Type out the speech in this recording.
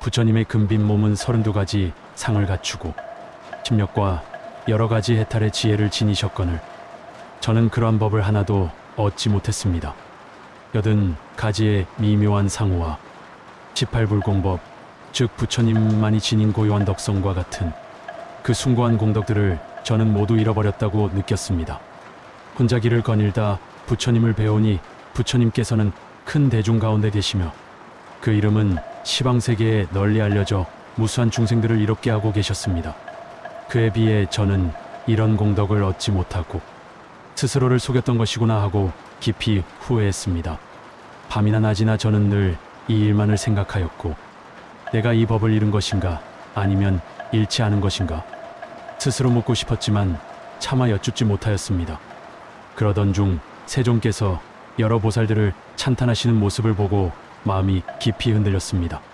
부처님의 금빈 몸은 32가지 상을 갖추고 심력과 여러 가지 해탈의 지혜를 지니셨거늘 저는 그러한 법을 하나도 얻지 못했습니다. 여든 가지의 미묘한 상호와 18불공법, 즉 부처님만이 지닌 고요한 덕성과 같은 그 숭고한 공덕들을 저는 모두 잃어버렸다고 느꼈습니다. 혼자 길을 거닐다 부처님을 배우니 부처님께서는 큰 대중 가운데 계시며 그 이름은 시방 세계에 널리 알려져 무수한 중생들을 이롭게 하고 계셨습니다. 그에 비해 저는 이런 공덕을 얻지 못하고 스스로를 속였던 것이구나 하고 깊이 후회했습니다. 밤이나 낮이나 저는 늘 이 일만을 생각하였고 내가 이 법을 잃은 것인가 아니면 잃지 않은 것인가 스스로 묻고 싶었지만 차마 여쭙지 못하였습니다. 그러던 중 세종께서 여러 보살들을 찬탄하시는 모습을 보고 마음이 깊이 흔들렸습니다.